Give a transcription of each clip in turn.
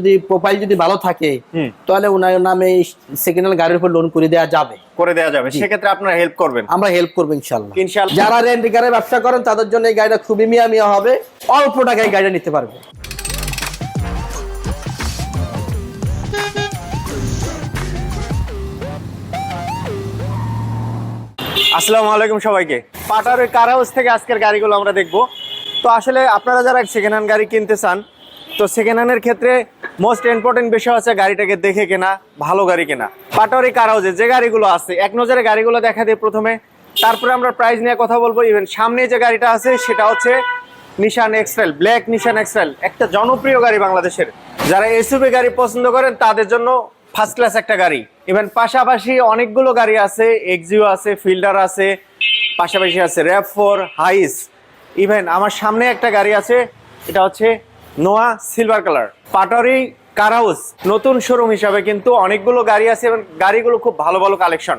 যদি প্রোফাইল যদি ভালো থাকে। তাহলে ওনার নামে সেকেন্ড হ্যান্ড গাড়ির উপর লোন করে দেওয়া যাবে। করে দেওয়া যাবে। সেক্ষেত্রে আপনারা হেল্প করবেন। আমরা হেল্প করব ইনশাল্লাহ ইনশাআল্লাহ। যারা রেন্ট গাড়ির ব্যবসা করেন তাদের জন্য এই গাড়িটা খুবই মিয়া মিয়া হবে। অল্প টাকায় এই গাড়িটা নিতে পারবে। আসসালামু আলাইকুম সবাইকে। পাটারের কার হাউস থেকে আজকের গাড়িগুলো আমরা দেখব। তো আসলে আপনারা যারা সেকেন্ড হ্যান্ড গাড়ি কিনতে চান তো সেকেন্ড হ্যান্ডের ক্ষেত্রে মোস্ট ইম্পর্টেন্ট বিষয় হচ্ছে গাড়িটাকে দেখে কেনা, ভালো গাড়ি কেনা। পাটারি কার হাউসে যে গাড়িগুলো আছে, এক নজরে গাড়িগুলো দেখা দিই প্রথমে, তারপরে আমরা প্রাইস নিয়ে কথা বলব। ইভেন সামনে যে গাড়িটা আছে, সেটা হচ্ছে Nissan Excel black Nissan Excel একটা জনপ্রিয় গাড়ি বাংলাদেশের। যারা এসইউভি গাড়ি পছন্দ করেন, তাদের জন্য ফার্স্ট ক্লাস একটা গাড়ি। ইভেন পাশাপাশি অনেকগুলো গাড়ি আছে এক্সিও আছে ফিল্ডার আছে, পাশাপাশি আছে র্যাপ ফোর হাইস ইভেন আমার সামনে একটা গাড়ি আছে, এটা হচ্ছে Noah silver colour. Patwary, car house, নতুন শোরুম হিসাবে কিন্তু অনেকগুলো গাড়ি আছে এবং গাড়িগুলো খুব ভালো ভালো কালেকশন।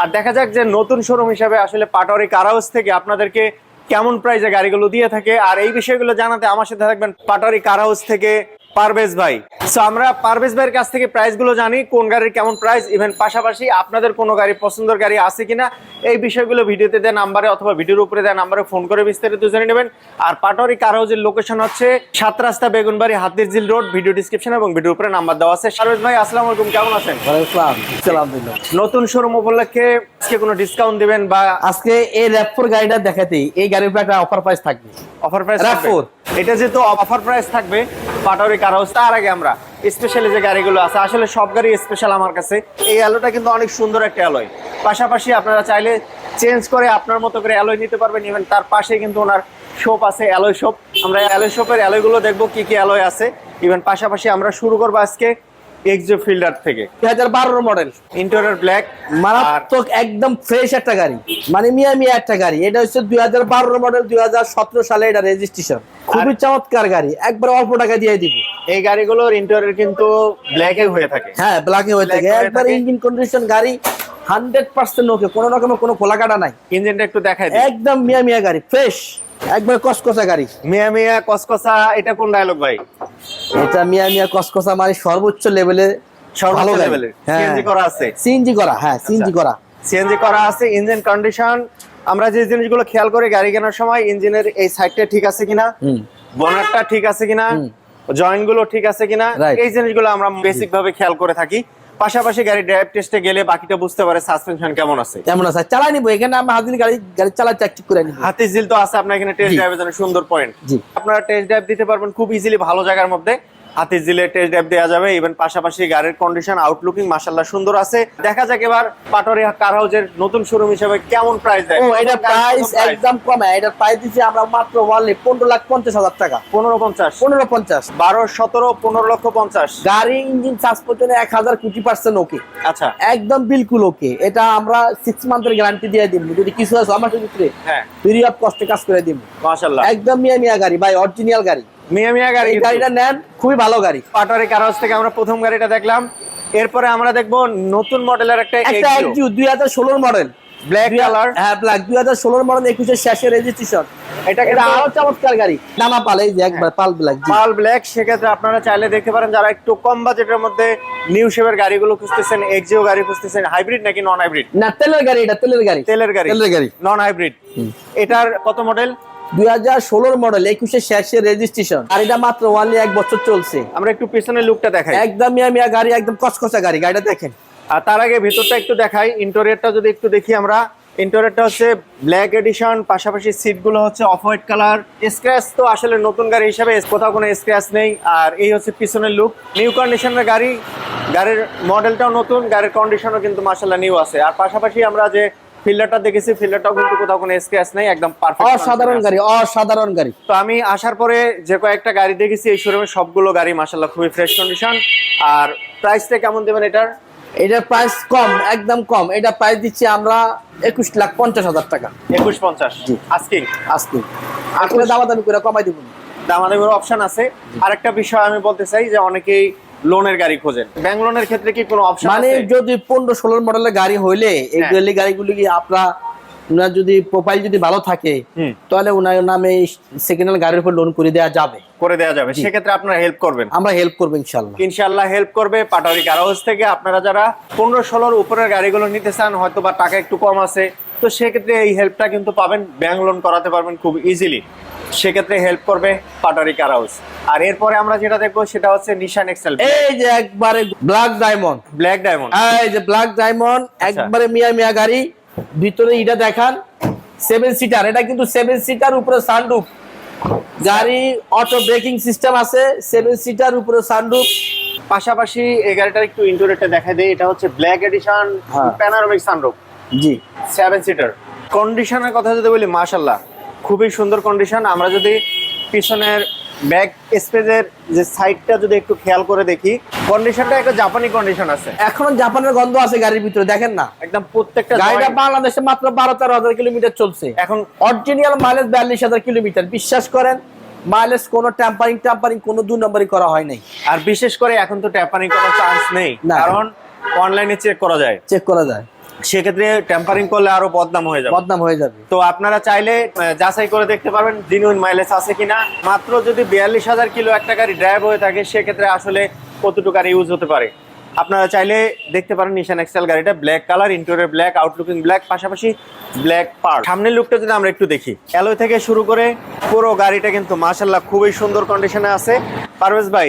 আর দেখা যাক যে নতুন শোরুম হিসাবে আসলে পাটারি, কার হাউস থেকে আপনাদেরকে কেমন প্রাইজে গাড়িগুলো দিয়ে থাকে। আর এই বিষয়গুলো জানাতে আমার সাথে থাকবেন পাটারি, কার হাউস থেকে পারভেজ ভাই। সো আমরা পারভেজ ভাইয়ের কাছ থেকে প্রাইসগুলো জানি কোন গাড়ির কেমন প্রাইস ইভেন পাশাপাশি আপনাদের কোনো গাড়ি পছন্দের গাড়ি আছে কিনা এই বিষয়গুলো ভিডিওতে দেন নাম্বারে অথবা ভিডিওর উপরে দেন নাম্বারে ফোন করে বিস্তারিত জেনে নেবেন। আর পাটোয়ারি কার হাউসের লোকেশন হচ্ছে সাত রাস্তা বেগুনবাড়ি হাতির জিল রোড ভিডিও ডিসক্রিপশন এবং ভিডিওর উপরে নাম্বার দেওয়া আছে। পারভেজ ভাই আসসালামু আলাইকুম কেমন আছেন? নতুন শোরুম উপলক্ষে আজকে কোনো ডিসকাউন্ট দিবেন বা আজকে এই র্যাপফোর গাড়িটা দেখাতেই এই গাড়ির উপর একটা অফার প্রাইস থাকবে। অফার প্রাইস RAV4 এটা যেহেতু অফার প্রাইস থাকবে পাটারি কার হাউস তার আগে আমরা স্পেশালি যে গাড়িগুলো আছে, আসলে সব গাড়ি স্পেশাল আমার কাছে। এই অ্যালোটা কিন্তু অনেক সুন্দর একটা অ্যালয় পাশাপাশি আপনারা চাইলে চেঞ্জ করে আপনার মতো করে অ্যালয় নিতে পারবেন ইভেন তার পাশে কিন্তু ওনার শপ আছে অ্যালয় শপ আমরা অ্যালয় শপের অ্যালয়গুলো দেখব, কি কি অ্যালয় আছে। ইভেন পাশাপাশি আমরা শুরু করব আজকে এক্সো ফিল্ডার থেকে। মডেল ইন্টেরিয়র ব্ল্যাক মারাত্মক একদম ফ্রেশ একটা গাড়ি। মানে মিয়া মিয়া একটা গাড়ি। এটা হচ্ছে মডেল সালে এটা রেজিস্ট্রেশন খুবই চমৎকার গাড়ি। একবার অল্প টাকা দিয়ে দিব। এই গাড়িগুলোর ইন্টেরিয়র কিন্তু ব্ল্যাকে হয়ে থাকে। হ্যাঁ ব্ল্যাকে হয়ে থাকে। একবার ইঞ্জিন কন্ডিশন গাড়ি হান্ড্রেড পার্সেন্ট ওকে কোনো রকমের কোনো খোলা কাটা নাই। ইঞ্জিনটা একটু দেখাই একদম মিয়া মিয়া গাড়ি ফ্রেশ একবার কসকসা গাড়ি। মিয়া মিয়া কসকসা এটা কোন ডায়লগ ভাই? এটা মিয়া মিয়া কসকসা মানে সর্বোচ্চ লেভেলে সর্বোচ্চ ভালো গাড়ি। হ্যাঁ। সিএনজি করা আছে সিএনজি করা হ্যাঁ সিএনজি করা সিএনজি করা আছে ইঞ্জিন কন্ডিশন আমরা যে জিনিসগুলো খেয়াল করে গাড়ি কেনার সময় ইঞ্জিনের এই সাইডটা ঠিক আছে কিনা বনারটা ঠিক আছে কিনা। জয়েন্টগুলো ঠিক আছে কিনা. এই জিনিসগুলো আমরা বেসিক ভাবে খেয়াল করে থাকি পাশাপাশি গাড়ি ড্রাইভ টেস্টে গেলে বাকিটা বুঝতে পারে সাসপেনশন কেমন আছে। কেমন আছে? চালাই নিবো এখানে আমরা হাতিল গাড়ি গাড়ি চালা চেক করে নিই হাতিল তো আছে আপনার এখানে টেস্ট। ড্রাইভের জন্য সুন্দর পয়েন্ট। আপনারা টেস্ট ড্রাইভ দিতে পারবেন খুব ইজিলি ভালো জায়গার মধ্যে। হাতি জিলে টেস্ট ড্রাইভ দেওয়া যাবে। ইভেন পাশাপাশি গাড়ির কন্ডিশন আউটলুকিং মাশাল্লাহ সুন্দর আছে। দেখা যাক এবার পাটোরি কার হাউসের নতুন শোরুম হিসেবে কেমন প্রাইস দেয়। এটা প্রাইস একদম কমে। এটা প্রাইস দিচ্ছি আমরা মাত্র ওয়ানলি পনেরো লাখ পঞ্চাশ হাজার টাকা। পনেরো পঞ্চাশ। পনেরো পঞ্চাশ। বারো সতেরো পনেরো লক্ষ পঞ্চাশ। গাড়ি ইঞ্জিন চার্জ পর্যন্ত এক হাজার কোটি পার্সেন্ট ওকে আচ্ছা। একদম বিলকুল ওকে এটা আমরা সিক্স মান্থের গ্যারান্টি দিয়ে দিব। যদি কিছু আছে আমার ভিতরে হ্যাঁ। ফ্রি অফ কাজ করে দিব। মাশাল্লাহ একদম মিয়া মিয়া গাড়ি ভাই অরিজিনাল গাড়ি। মিয়া মিয়া গাড়ি গাড়িটা নেন খুবই ভালো গাড়ি। পাটোয়ারি কার থেকে আমরা প্রথম গাড়িটা দেখলাম। এরপরে আমরা দেখব নতুন মডেলের একটা একটা দুই হাজার ষোলোর মডেল ব্ল্যাক কালার হ্যাঁ ব্ল্যাক দুই হাজার ষোলোর মডেল একুশের শেষে রেজিস্ট্রেশন এটা কিন্তু আরও চমৎকার গাড়ি। পাল এই যে একবার পাল ব্ল্যাক পাল ব্ল্যাক সেক্ষেত্রে আপনারা চাইলে দেখতে পারেন যারা একটু কম বাজেটের মধ্যে নিউ শেপের গাড়িগুলো খুঁজতেছেন এক্সিও গাড়ি খুঁজতেছেন হাইব্রিড নাকি নন হাইব্রিড না তেলের গাড়ি এটা তেলের গাড়ি। তেলের গাড়ি। তেলের গাড়ি। নন হাইব্রিড এটার কত মডেল দুই হাজার ষোলোর মডেল একুশের শেষে রেজিস্ট্রেশন গাড়িটা মাত্র ওয়ানলি এক বছর চলছে। আমরা একটু পিছনের লুকটা দেখাই। একদম মিয়া গাড়ি একদম কসকসা গাড়ি গাড়িটা দেখেন। আর তার আগে ভেতরটা একটু দেখাই ইন্টেরিয়রটা যদি একটু দেখি আমরা ইন্টেরিয়রটা হচ্ছে ব্ল্যাক এডিশন পাশাপাশি সিটগুলো হচ্ছে অফ হোয়াইট কালার স্ক্র্যাচ তো আসলে নতুন গাড়ি হিসাবে কোথাও কোনো স্ক্র্যাচ নেই। আর এই হচ্ছে পিছনের লুক নিউ কন্ডিশনের গাড়ি গাড়ির মডেলটাও নতুন গাড়ির কন্ডিশনও কিন্তু মাসাল্লাহ নিউ আছে। আর পাশাপাশি আমরা যে ফিল্ডারটা দেখেছি ফিল্ডারটাও কিন্তু কোথাও কোনো স্ক্র্যাচ নেই একদম পারফেক্ট অসাধারণ গাড়ি অসাধারণ গাড়ি। তো আমি আসার পরে যে কয়েকটা গাড়ি দেখেছি এই শোরুমে সবগুলো গাড়ি মাসাল্লাহ খুবই ফ্রেশ কন্ডিশন আর প্রাইসটা কেমন দেবেন এটার? এটার প্রাইস কম একদম কম। এটা প্রাইস দিচ্ছি আমরা একুশ লাখ পঞ্চাশ হাজার টাকা। একুশ পঞ্চাশ। জি। আস্কিং আজকে আসলে দামাদামি করে কমাই দিব দামাদামের অপশন আছে। আরেকটা বিষয় আমি বলতে চাই যে অনেকেই লোনের গাড়ি খোঁজেন। ব্যাংক লোনের ক্ষেত্রে কি কোনো অপশন মানে যদি পনেরো ষোলো মডেলের গাড়ি হইলে এই হ্যাঁ। গাড়িগুলি কি আপনার ওনার যদি প্রোফাইল যদি ভালো থাকে হুম। তাহলে ওনার নামে সেকেন্ড হ্যান্ড গাড়ির উপর লোন করে দেওয়া যাবে। করে দেওয়া যাবে। সেক্ষেত্রে আপনারা হেল্প করবেন। আমরা হেল্প করব ইনশাল্লাহ ইনশাল্লাহ হেল্প করবে। পাটারি কার থেকে আপনারা যারা পনেরো ষোলোর উপরের গাড়িগুলো নিতে চান হয়তো বা টাকা একটু কম আছে। তো সেক্ষেত্রে এই হেল্পটা কিন্তু পাবেন ব্যাংক লোন করাতে পারবেন খুব ইজিলি সেক্ষেত্রে হেল্প করবে পাটারি কার হাউস আর এরপরে আমরা যেটা দেখব সেটা হচ্ছে নিশান এক্সেল এই যে একবারে ব্ল্যাক ডায়মন্ড ব্ল্যাক ডায়মন্ড এই যে ব্ল্যাক ডায়মন্ড আচ্ছা। একবারে মিয়া মিয়া গাড়ি ভিতরে ইটা দেখান। সেভেন সিটার এটা কিন্তু সেভেন সিটার উপরে সানরুফ গাড়ি অটো ব্রেকিং সিস্টেম আছে সেভেন সিটার উপরে সানরুফ পাশাপাশি এই গাড়িটার একটু ইন্টোরিয়রটা দেখা দেয় এটা হচ্ছে ব্ল্যাক এডিশন। প্যানারোমিক সানরুফ জি। সেভেন সিটার কন্ডিশনের কথা যদি বলি মাশাল্লাহ খুবই সুন্দর কন্ডিশন আমরা যদি পিছনের ব্যাক স্পেসের যে সাইডটা যদি একটু খেয়াল করে দেখি কন্ডিশনটা একটা জাপানি কন্ডিশন আছে। এখনও জাপানের গন্ধ আছে গাড়ির ভিতরে দেখেন না। একদম প্রত্যেকটা গাড়িটা বাংলাদেশে মাত্র বারো তেরো হাজার কিলোমিটার চলছে। এখন অরিজিনাল মাইলেজ বিয়াল্লিশ হাজার কিলোমিটার। বিশ্বাস করেন মাইলেজ কোনো ট্যাম্পারিং ট্যাম্পারিং কোনো দুই নম্বরই করা হয় নাই। আর বিশেষ করে এখন তো ট্যাপারিং করার চান্স নেই। কারণ অনলাইনে চেক করা যায়। চেক করা যায়। সেক্ষেত্রে ট্যাম্পারিং করলে আরও বদনাম হয়ে যাবে। বদনাম হয়ে যাবে। তো আপনারা চাইলে যাচাই করে দেখতে পারবেন জেনুইন মাইলেজ আছে কিনা। মাত্র যদি বিয়াল্লিশ হাজার কিলো একটা গাড়ি ড্রাইভ হয়ে থাকে সেক্ষেত্রে আসলে কতটুকু গাড়ি ইউজ হতে পারে। আপনারা চাইলে দেখতে পারেন নিশান এক্সেল গাড়িটা black colour interior black outlooking black পাশাপাশি ব্ল্যাক পার্ট সামনের লুকটা যদি আমরা একটু দেখি। অ্যালোয় থেকে শুরু করে পুরো গাড়িটা কিন্তু মাশাল্লাহ খুবই সুন্দর কন্ডিশনে আছে। পারভেজ ভাই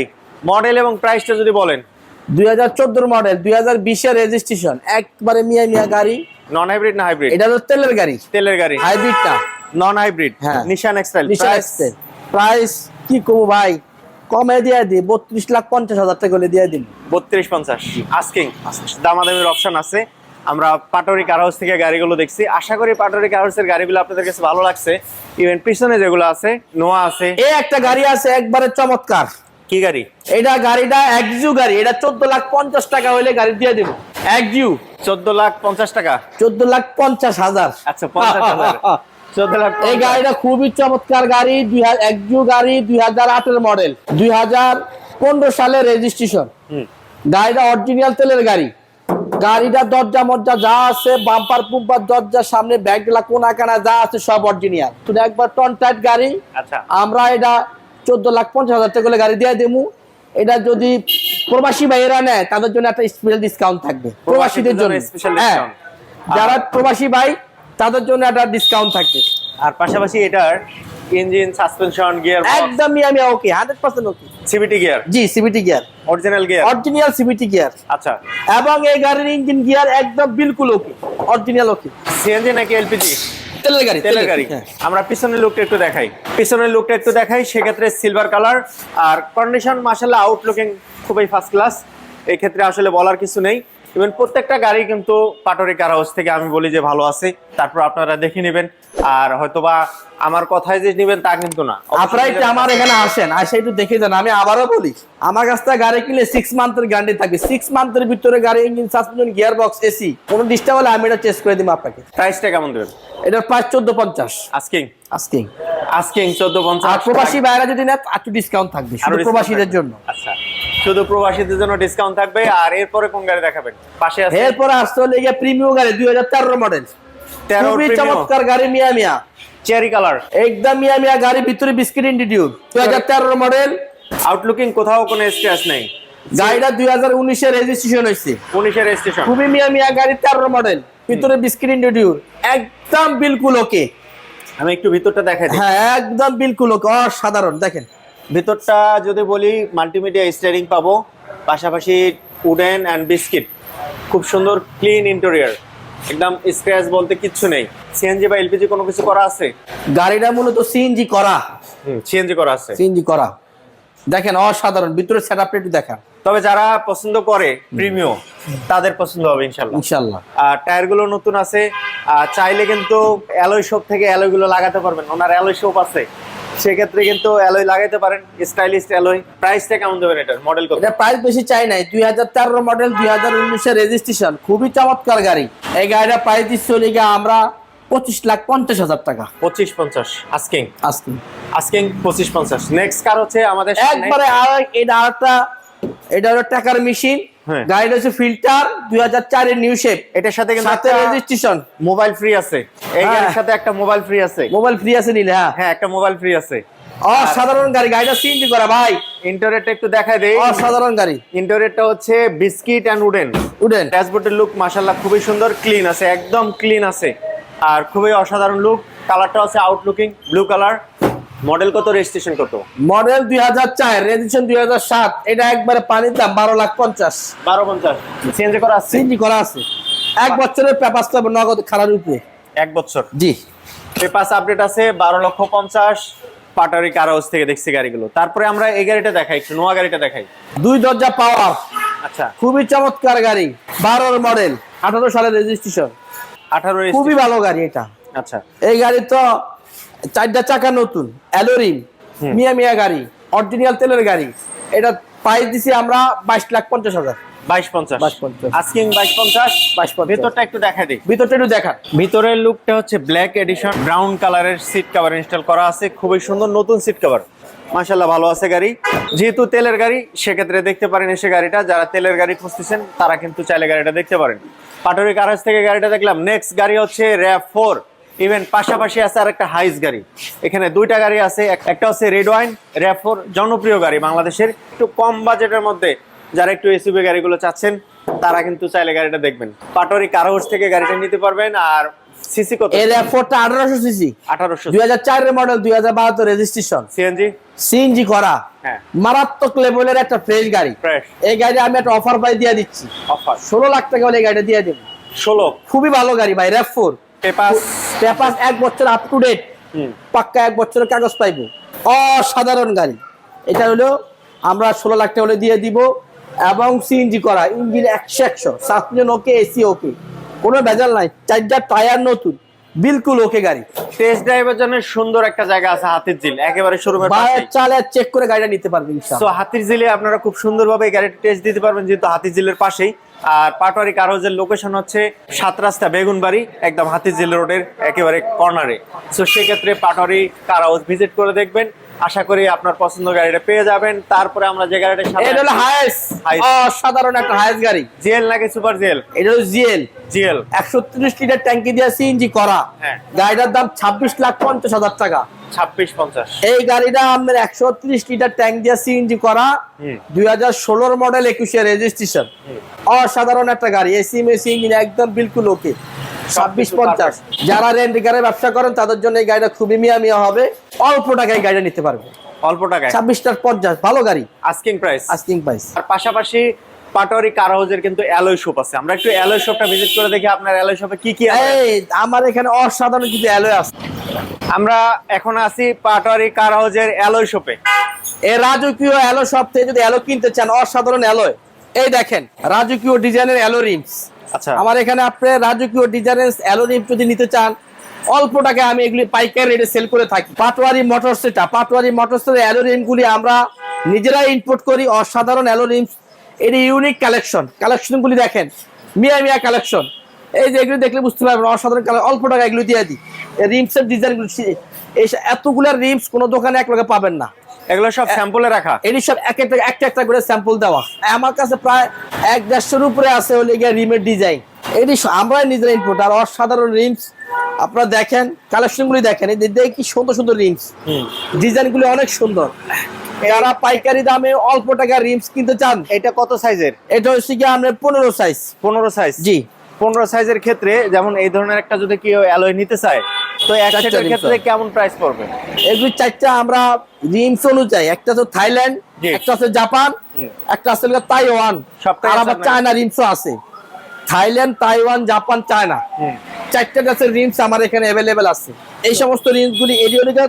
মডেল এবং প্রাইসটা যদি বলেন। দুই হাজার চোদ্দোর মডেল দুই হাজার বিশের রেজিস্ট্রেশন একবারে মিয়া মিয়া গাড়ি। নন হাইব্রিড না হাইব্রিড এটা হলো তেলের গাড়ি। তেলের গাড়ি। হাইব্রিড না নন হাইব্রিড হ্যাঁ। নিশান এক্সেল প্রাইস কি করব ভাই? কমে দিয়ে দিই বত্রিশ লাখ পঞ্চাশ হাজার টাকা করে দিয়ে দিন বত্রিশ পঞ্চাশ। আস্কিং দামাদামির অপশন আছে। আমরা পাটরি কার হাউস থেকে গাড়িগুলো দেখছি। আশা করি পাটোরি কার হাউসের গাড়িগুলো আপনাদের কাছে ভালো লাগছে। ইভেন পিছনে যেগুলো আছে নোয়া আছে। এই একটা গাড়ি আছে একবারে চমৎকার। কি গাড়ি? এটা গাড়িটা একজিউ গাড়ি এটা চোদ্দ লাখ পঞ্চাশ টাকা হইলে গাড়ি দিয়ে দিব। একজিউ। চোদ্দ লাখ পঞ্চাশ টাকা? চোদ্দ লাখ পঞ্চাশ হাজার। আচ্ছা পঞ্চাশ হাজার। চোদ্দ লাখ এই গাড়িটা খুবই চমৎকার গাড়ি দুই একজিউ গাড়ি দুই হাজার আটের মডেল দুই হাজার পনেরো সালের রেজিস্ট্রেশন। গাড়িটা অরিজিনাল তেলের গাড়ি। গাড়িটা দরজা মরজা যা আছে বাম্পার পুম্পার দরজা সামনে ব্যাগগুলা কোনা কানা যা আছে সব অরিজিনাল শুধু একবার টন টাইট গাড়ি। আচ্ছা। আমরা এটা চোদ্দ লাখ পঞ্চাশ হাজার টাকা করে গাড়ি দিয়ে দেবো। এটা যদি প্রবাসী ভাইয়েরা নেয় তাদের জন্য একটা স্পেশাল ডিসকাউন্ট থাকবে। প্রবাসীদের জন্য হ্যাঁ যারা প্রবাসী ভাই তাদের জন্য একটা ডিসকাউন্ট থাকবে। আর পাশাপাশি এটার ইঞ্জিন সাসপেনশন গিয়ার একদমই আমি okay hundred percent okay CVT gear জি CVT gear original gear original CVT gear আচ্ছা। এবং এই গাড়ির ইঞ্জিন গিয়ার একদম বিলকুল ওকে অরিজিনাল ওকে সিএনজি নাকি এলপিজি তেলের গাড়ি তেলের গাড়ি। হ্যাঁ। আমরা পিছনের লুকটা একটু দেখাই। পিছনের লুকটা একটু দেখাই সেক্ষেত্রে সিলভার কালার আর কন্ডিশন মাসাল্লাহ আউটলুকিং খুবই ফার্স্ট ক্লাস এই ক্ষেত্রে আসলে বলার কিছু নেই। ইভেন প্রত্যেকটা গাড়ি কিন্তু পাটরি কার হাউস থেকে আমি বলি যে ভালো আছে। তারপর আপনারা দেখে নেবেন। আর হয়তোবা আমার কথায় যে নেবেন তা কিন্তু না। আপনারা একটু আমার এখানে আসেন আসে একটু দেখে যান আমি আবারও বলি আমার কাছ থেকে গাড়ি কিনলে সিক্স মান্থের গ্যারান্টি থাকবে। সিক্স মান্থের ভিতরে গাড়ি engine suspension gear box AC কোনো ডিস্টার্ব হলে আমি এটা চেস করে দিব আপনাকে। প্রাইসটা কেমন দেবেন? এটার প্রাইস চোদ্দ পঞ্চাশ। আস্কিং আস্কিং আস্কিং চোদ্দ পঞ্চাশ আর প্রবাসী বাইরে যদি নেয় একটু ডিসকাউন্ট থাকবে শুধু প্রবাসীদের জন্য। আচ্ছা। শুধু প্রবাসীদের জন্য ডিসকাউন্ট থাকবে আর এরপরে কোন গাড়ি দেখাবেন? পাশে আছে? এরপরে আসতে হলে প্রিমিয়াম গাড়ি দুই হাজার তেরো মডেল খুবই চমৎকার গাড়ি মিয়া মিয়া। চেরি কালার একদম মিয়া মিয়া গাড়ি ভিতরে বিস্কিট ইন্ডিটিউড দুই হাজার তেরো মডেল আউটলুকিং কোথাও কোনো স্ক্র্যাচ নেই। গাড়িটা দুই হাজার উনিশে রেজিস্ট্রেশন হয়েছে। উনিশের স্টেশন খুবই মিয়া মিয়া গাড়ি তেরো মডেল ভিতরে বিস্কিট ইন্ডিটিউড একদম বিলকুল ওকে আমি একটু ভিতরটা দেখাই হ্যাঁ একদম বিলকুল ওকে অসাধারণ দেখেন। ভিতরটা যদি বলি মাল্টিমিডিয়া স্টিয়ারিং পাবো। পাশাপাশি উডেন অ্যান্ড বিস্কিট খুব সুন্দর ক্লিন ইন্টেরিয়র একদম স্ক্র্যাচ বলতে কিচ্ছু নেই। সিএনজি বা এলপিজি কোনো কিছু করা আছে? গাড়িটা মূলত সিএনজি করা। সিএনজি করা আছে। সিএনজি করা। দেখেন অসাধারণ। ভিতরে সেট আপটা একটু দেখান। তবে যারা পছন্দ করে প্রিমিয়াম তাদের পছন্দ হবে ইনশাল্লাহ ইনশাল্লাহ আর টায়ারগুলো নতুন আছে। আর চাইলে কিন্তু অ্যালয় শপ থেকে অ্যালয়গুলো লাগাতে পারবেন। ওনার অ্যালয় শপ আছে। সেক্ষেত্রে কিন্তু অ্যালয় লাগাইতে পারেন স্টাইলিশ অ্যালয় প্রাইসটা কেমন দেবেন এটার? মডেল কত? এটা প্রাইস বেশি চাই নাই। দুই হাজার তেরো মডেল দুই হাজার উনিশের রেজিস্ট্রেশন খুবই চমৎকার গাড়ি। এই গাড়িটা প্রাইস দিচ্ছে চলে গিয়ে আমরা পঁচিশ লাখ পঞ্চাশ হাজার টাকা। পঁচিশ পঞ্চাশ। আস্কিং আজকে আস্কিং পঁচিশ পঞ্চাশ। নেক্সট কার হচ্ছে আমাদের একবারে আর এটা আরেকটা এটা হলো টাকার মেশিন। গাড়িটা হচ্ছে ফিল্টার দুই হাজার চারের নিউ শেপ এটার সাথে কিন্তু সাথে রেজিস্ট্রেশন মোবাইল ফ্রি আছে। এই হ্যাঁ। গাড়ির সাথে একটা মোবাইল ফ্রি আছে। মোবাইল ফ্রি আছে নিলে হ্যাঁ। হ্যাঁ একটা মোবাইল ফ্রি আছে। অসাধারণ গাড়ি গাড়িটা সিএনজি করা ভাই। ইন্টারনেটটা একটু দেখা দেই। অসাধারণ গাড়ি। ইন্টারনেটটা হচ্ছে বিস্কিট অ্যান্ড উডেন উডেন ড্যাশবোর্ডের লুক মাশাল্লাহ খুবই সুন্দর ক্লিন আছে একদম ক্লিন আছে। আর খুবই অসাধারণ লুক কালারটা আছে আউটলুকিং ব্লু কালার মডেল কত রেজিস্ট্রেশন কত? মডেল দুই হাজার চার রেজিস্ট্রেশন দুই হাজার সাত এটা একবারে পানির দাম বারো লাখ পঞ্চাশ। বারো পঞ্চাশ। সিএনজি করা আছে? সিএনজি করা আছে। এক বছরের পেপার পাবো নগদ খারাপ উপরে। এক বছর? জি। পেপাস আপডেট আছে বারো লক্ষ পঞ্চাশ পাটারি কার হাউস থেকে দেখছি গাড়িগুলো। তারপরে আমরা এই গাড়িটা দেখাই একটু নোয়া গাড়িটা দেখাই। দুই দরজা পাওয়ার আচ্ছা। খুবই চমৎকার গাড়ি বারোর মডেল আঠারো সালের রেজিস্ট্রেশন আঠারো খুবই ভালো গাড়ি এটা। আচ্ছা। এই গাড়ি তো চারটা চাকা নতুন অ্যালোরিম মিয়া মিয়া গাড়ি অরিজিনাল তেলের গাড়ি। এটা প্রাইস দিছি আমরা বাইশ লাখ পঞ্চাশ হাজার। বাইশ পঞ্চাশ। 22.50 আস্কিং বাইশ পঞ্চাশ। 22.50 ভেতরটা একটু দেখা দিই। ভিতরটা একটু দেখান। ভিতরের লুকটা হচ্ছে ব্ল্যাক এডিশন ব্রাউন কালারের সিট কভার ইনস্টল করা আছে। খুবই সুন্দর নতুন সিট কভার মাশাল্লাহ ভালো আছে গাড়ি। যেহেতু তেলের গাড়ি সেক্ষেত্রে দেখতে পারেন এসে গাড়িটা। যারা তেলের গাড়ি খুঁজতেছেন তারা কিন্তু চাইলে গাড়িটা দেখতে পারেন। পাটরি কারাজ থেকে গাড়িটা দেখলাম। নেক্সট গাড়ি হচ্ছে র্যাপ ফোর ইভেন পাশাপাশি আছে আর একটা হাইস গাড়ি। এখানে দুইটা গাড়ি আছে একটা হচ্ছে রেড ওয়াইন র্যাফোর জনপ্রিয় গাড়ি বাংলাদেশের। একটু কম বাজেটের মধ্যে যারা একটু এসইউবি গাড়িগুলো চাচ্ছেন তারা কিন্তু চাইলে গাড়িটা দেখবেন। পাটরি কার থেকে গাড়িটা নিতে পারবেন আর সিসি কত? এর এফোরটা 1800 সিসি 1800 2004 এর মডেল 2072 রেজিস্ট্রেশন সিএনজি সিএনজি করা। হ্যাঁ। মারাত্মক লেভেলের একটা ফ্রেশ গাড়ি। ফ্রেশ এই গাড়ি আমি একটা অফার পাই দিয়ে দিচ্ছি। অফার 16 লাখ টাকা হলে এই গাড়িটা দিয়ে দেব। 16 খুবই ভালো গাড়ি ভাই র‍্যাপ4 পেপাস। পেপাস এক বছর আপ টু ডেট পাক্কা এক বছরের কাগজ পাইব। অসাধারণ গাড়ি। এটা হলো আমরা ষোলো লাখ টাকা হলে দিয়ে দিব। এবং সিএনজি করা ইঞ্জিন একশো একশো সাতজন ওকে এসি ওকে। কোনো ভেজাল নাই চারটা টায়ার নতুন। বিলকুল ওকে গাড়ি। টেস্ট ড্রাইভার জন্য সুন্দর একটা জায়গা আছে হাতির ঝিল একেবারে শোরুমের পাশে চালে চেক করে গাড়িটা নিতে পারবেন তো হাতির ঝিলে আপনারা খুব সুন্দরভাবে গাড়ির টেস্ট দিতে পারবেন যেহেতু হাতির ঝিলের পাশেই। আর পাটোয়ারি কার হাউসের লোকেশন হচ্ছে সাত রাস্তা বেগুনবাড়ি একদম হাতির ঝিল রোডের একেবারে কর্নারে সো সেক্ষেত্রে পাটোয়ারি কার হাউস ভিজিট করে দেখবেন। আশা করি আপনার পছন্দ গাড়িটা পেয়ে যাবেন। তারপরে আমরা যে গাড়িটা এটা হলো একটা গাড়ি। জিএল নাকি সুপার জিএল? এটা হলো জিএল। জিএল। একশো ত্রিশ লিটার ট্যাঙ্কি দিয়ে সিএনজি করা। হ্যাঁ। গাড়িটার দাম ছাব্বিশ লাখ পঞ্চাশ হাজার টাকা। ছাব্বিশ পঞ্চাশ। এই গাড়িটা আপনার একশো ত্রিশ লিটার ট্যাঙ্ক দিয়ে সিএনজি করা। দুই হাজার ষোলোর মডেল একুশে রেজিস্ট্রেশন অসাধারণ একটা গাড়ি। এসি মেসি ইঞ্জিন একদম বিলকুল ওকে ছাব্বিশ পঞ্চাশ। যারা রেন্ট গাড়ি ব্যবসা করেন তাদের জন্য এই গাড়িটা খুবই মিয়া মিয়া হবে। অল্প টাকায় গাড়িটা নিতে পারবে। অল্প টাকায়। ছাব্বিশ টাকা পঞ্চাশ। ভালো গাড়ি। আস্কিং প্রাইস আস্কিং প্রাইস আর পাশাপাশি পাটোয়ারি কার হাউসের কিন্তু অ্যালয় শপ আছে। আমরা একটু অ্যালয় শপটা ভিজিট করে দেখি আপনার অ্যালয় শপে কি কি আছে। এই আমার এখানে অসাধারণ কিছু অ্যালয় আছে। আমরা এখন আছি পাটোয়ারি কার হাউসের অ্যালয় শপে এই রাজকীয় অ্যালো শপ থেকে যদি অ্যালো কিনতে চান অসাধারণ অ্যালয়। এই দেখেন রাজকীয় ডিজাইনের অ্যালো রিমস। আচ্ছা। আমার এখানে আপনি রাজকীয় ডিজাইনের অ্যালো রিম যদি নিতে চান অল্প টাকায় আমি এগুলি পাইকারি রেটে সেল করে থাকি। পাটোয়ারি মোটরস এটা। পাটোয়ারি মোটরসের অ্যালো রিমগুলি আমরা নিজেরাই ইম্পোর্ট করি। অসাধারণ অ্যালো রিমস এটি ইউনিক কালেকশন কালেকশনগুলি দেখেন মিয়া মিয়া কালেকশন এই যে এগুলো দেখলে বুঝতে পারবেন অসাধারণ কালার অল্প টাকা এগুলো দিয়ে দিই। এই রিমসের ডিজাইনগুলি এই এতগুলো রিমস কোনো দোকানে এক লগে পাবেন না। এগুলো সব স্যাম্পলে রাখা। এটি সব এক একটা একটা একটা করে স্যাম্পল দেওয়া। আমার কাছে প্রায় এক দেড়শোর উপরে আছে হলে গিয়ে রিমের ডিজাইন এটি আমরা নিজেরা ইনপুট আর অসাধারণ রিমস আপনারা দেখেন কালেকশনগুলি দেখেন এই দেখে কি সুন্দর সুন্দর রিমস ডিজাইনগুলি অনেক সুন্দর। যারা পাইকারি দামে অল্প টাকা রিমস কিনতে চান এটা কত সাইজের? এটা হচ্ছে কি আমরা পনেরো সাইজ পনেরো সাইজ জি। পনেরো সাইজের ক্ষেত্রে যেমন এই ধরনের একটা যদি কেউ অ্যালয় নিতে চায় তো এক সেটের ক্ষেত্রে কেমন প্রাইস পড়বে? এগুলি চারটা আমরা রিমস অনুযায়ী একটা হচ্ছে থাইল্যান্ড একটা হচ্ছে জাপান একটা আছে তাইওয়ান সবটাই আর আবার? চায়না রিমসও আছে। Thailand Taiwan Japan China. চারটা গাছের রিমস আমার এখানে অ্যাভেলেবেল আছে। এই সমস্ত রিমস গুলি এরিওলিকা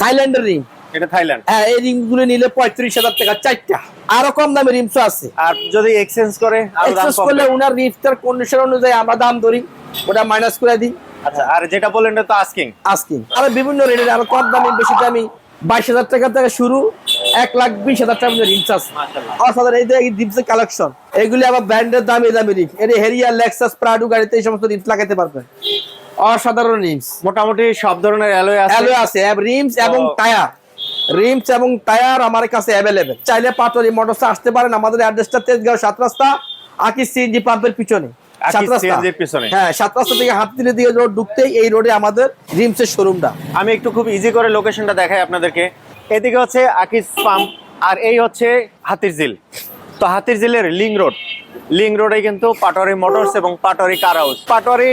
থাইল্যান্ডের রিম। এটা থাইল্যান্ড। হ্যাঁ এই রিমস গুলি নিলে পঁয়ত্রিশ হাজার টাকা চারটা। আরও কম দামে রিমসও আছে। আর যদি এক্সচেঞ্জ করে কমবে। করলে ওনার রিমসটার কন্ডিশন অনুযায়ী আমরা দাম ধরি ওটা মাইনাস করে দিই। আচ্ছা আর যেটা বললেন তো আস্কিং আস্কিং আর বিভিন্ন রেটের আরও কম দামি বেশি দামি বাইশ হাজার টাকা থেকে শুরু এক লাখ বিশ হাজার টাকা রিমস আছে। অসাধারণ এই রিমসের কালেকশন এগুলি আবার ব্র্যান্ডের দামি দামি রিমস এর হেরিয়ার লেক্সাস প্রাডু গাড়িতে এই সমস্ত রিমস লাগাতে পারবেন। অসাধারণ রিমস মোটামুটি সব ধরনের অ্যালয় আছে। অ্যালো আছে রিমস এবং টায়ার রিমস এবং টায়ার আমার কাছে অ্যাভেলেবেল চাইলে পাটরি মোটরসে আসতে পারেন আমাদের অ্যাড্রেসটা তেজগাঁও সাত রাস্তা আকিস সিএনজি পাম্পের পিছনে। হ্যাঁ সাত রাস্তা থেকে দিয়ে রোড ঢুকতেই এই রোডে আমাদের রিমসের শোরুমটা আমি একটু খুব ইজি করে লোকেশনটা দেখাই আপনাদেরকে। এদিকে হচ্ছে আকিস পাম্প আর এই হচ্ছে হাতির তো হাতির লিং রোড। লিং রোডে কিন্তু পাটোয়ারি মোটরস এবং Patwary car house Patwary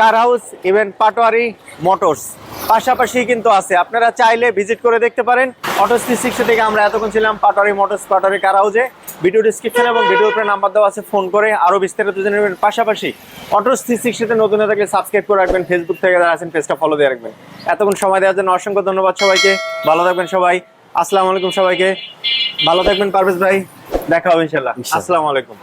car house even Patwary motors. পাশাপাশি কিন্তু আছে। আপনারা চাইলে ভিজিট করে দেখতে পারেন। অটো থ্রি সিক্সটি থেকে আমরা এতক্ষণ ছিলাম পাটোয়ারি মোটরস পাটোয়ারি কার হাউসে ভিডিও ডিসক্রিপশন এবং ভিডিও উপরে নাম্বার দেওয়া আছে ফোন করে। আরও বিস্তারিত জেনে নেবেন। পাশাপাশি অটো থ্রি সিক্সটিতে নতুন হয়ে থাকলে সাবস্ক্রাইব করে রাখবেন। ফেসবুক থেকে যারা আছেন পেজটা ফলো দিয়ে রাখবেন। এতক্ষণ সময় দেওয়ার জন্য অসংখ্য ধন্যবাদ সবাইকে। ভালো থাকবেন সবাই। আসসালামু আলাইকুম সবাইকে। ভালো থাকবেন পারভেজ ভাই। দেখা হবে ইনশাল্লাহ। আসসালামু আলাইকুম।